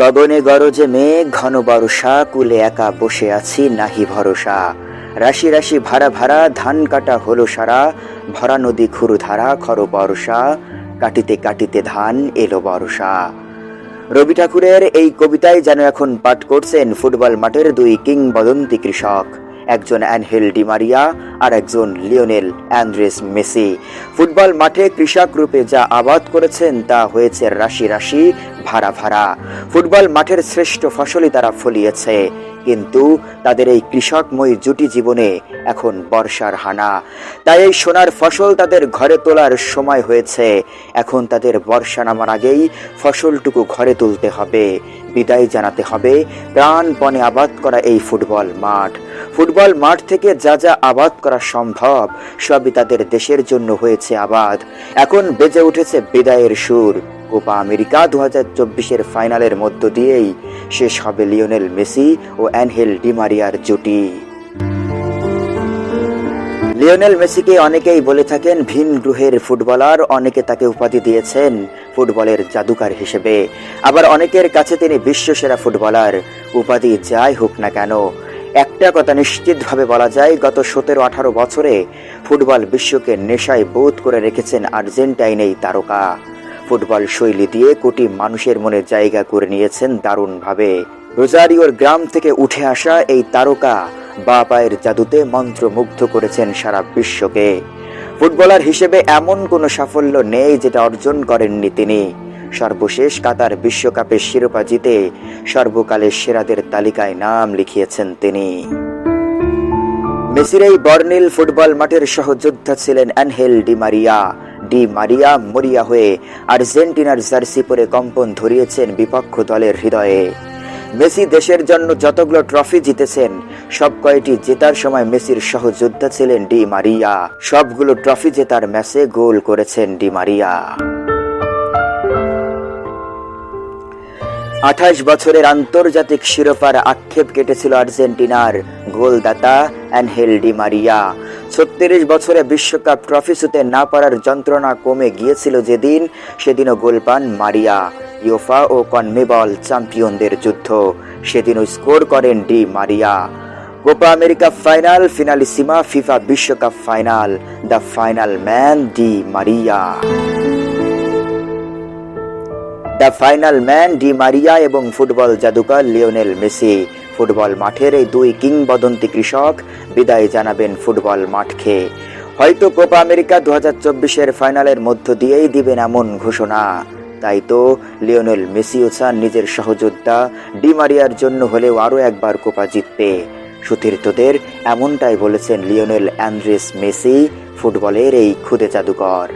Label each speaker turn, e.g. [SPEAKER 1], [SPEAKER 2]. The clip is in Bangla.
[SPEAKER 1] গগনে গরজে মেঘ, ঘন বরষা, কুলে একা বসে আছি, নাহি ভরসা। রাশি রাশি ভাড়া ভাড়া, ধান কাটা হলো সারা, ভরা নদী খুরু ধারা, খর বর্ষা, কাটিতে কাটিতে ধান এলো বর্ষা। রবি ঠাকুরের এই কবিতায় যেন এখন পাঠ করছেন ফুটবল মাঠের দুই কিংবদন্তি কৃষক। একজন অ্যানহেল ডিমারিয়া আর একজন লিওনেল অ্যান্ড্রেস মেসি। ফুটবল মাঠে কৃষক রূপে যা আবাদ করেছেন, তা হয়েছে রাশি রাশি, ভাড়া ভাড়া। ফুটবল মাঠের শ্রেষ্ঠ ফসলই তারা ফলিয়েছে, কিন্তু তাদের এই কৃষকময় জুটি জীবনে এখন বর্ষার হানা। তাই এই সোনার ফসল তাদের ঘরে তোলার সময় হয়েছে। এখন তাদের বর্ষা নামার আগেই ফসলটুকু ঘরে তুলতে হবে। বিদায় জানাতে হবে। প্রাণপণে আবাদ করা এই ফুটবল মাঠ। মাঠ থেকে যা যা আবাদ করা সম্ভব, সবই তাদের দেশের জন্য হয়েছে আবাদ। এখন বেজে উঠেছে বিদায়ের সুর। কোপা আমেরিকা দু হাজার চব্বিশের ফাইনালের মধ্য দিয়েই শেষ হবে লিওনেল মেসি ও অ্যানহেল ডিমারিয়ার জুটি। লিওনেল মেসিকে অনেকেই বলে থাকেন ভিন গ্রহের ফুটবলার, অনেকে তাকে উপাধি দিয়েছেন ফুটবলের জাদুকার হিসেবে। আবার অনেকের কাছে তিনি বিশ্বসেরা ফুটবলার, উপাধি যাই হোক না কেন একটা কথা নিশ্চিতভাবে বলা যায়, গত সতেরো আঠারো বছরে ফুটবল বিশ্বকে নেশায় বোধ করে রেখেছেন আর্জেন্টাইন এই তারকা। ফুটবল শৈলী দিয়ে কোটি মানুষের মনে জায়গা করে নিয়েছেন দারুণভাবে। রোজারিওর গ্রাম থেকে উঠে আসা এই তারকা বা পায়ের জাদুতে মন্ত্রমুগ্ধ করেছেন সারা বিশ্বকে। ফুটবলার হিসেবে এমন কোনো সাফল্য নেই যেটা অর্জন করেননি তিনি। সর্বশেষ কাতার বিশ্বকাপের শিরোপা জিতে সর্বকালের সেরাদের তালিকায় নাম লিখিয়েছেন তিনি। মেসির এই বর্নিল ফুটবল মাঠের সহযোদ্ধা ছিলেন Angel Di Maria. Di Maria মরিয়া হয়ে আর্জেন্টিনার জার্সি পরে কম্পন ধরিয়েছেন বিপক্ষ দলের হৃদয়ে। মেসি দেশের জন্য যতগুলো ট্রফি জিতেছেন, সব কয়টি জেতার সময় মেসির সহযোদ্ধা ছিলেন ডি মারিয়া। সবগুলো ট্রফি জেতার ম্যাচে গোল করেছেন ডি মারিয়া। আঠাশ বছরের আন্তর্জাতিক শিরোপার আক্ষেপ কেটেছিল আর্জেন্টিনার গোলদাতা অ্যানহেল ডি মারিয়া। ছত্রিশ বছরে বিশ্বকাপ ট্রফি ছুতে না পারার যন্ত্রণা কমে গিয়েছিল যেদিন, সেদিনও গোল পান মারিয়া। ইয়োফা ও কনমেবল চ্যাম্পিয়নদের যুদ্ধ, সেদিনও স্কোর করেন Di Maria. Copa America final, Finalissima FIFA বিশ্বকাপ final, the final man Di Maria. The final man Di Maria এবং ফুটবল জাদুকর লিওনেল মেসি। ফুটবল মাঠের এই দুই কিংবদন্তি কৃষক বিদায় জানাবেন ফুটবল মাঠকে। হয়তো কোপা আমেরিকা দু হাজার চব্বিশের ফাইনালের মধ্য দিয়েই দিবেন এমন ঘোষণা। তাই তো লিওনেল মেসিও চান নিজের সহযোদ্ধা ডি মারিয়ার জন্য হলেও আরও একবার কোপা জিততে সুতীর্থদের এমনটাই বলেছেন লিওনেল অ্যান্ড্রেস মেসি, ফুটবলের এই ক্ষুদে জাদুকর।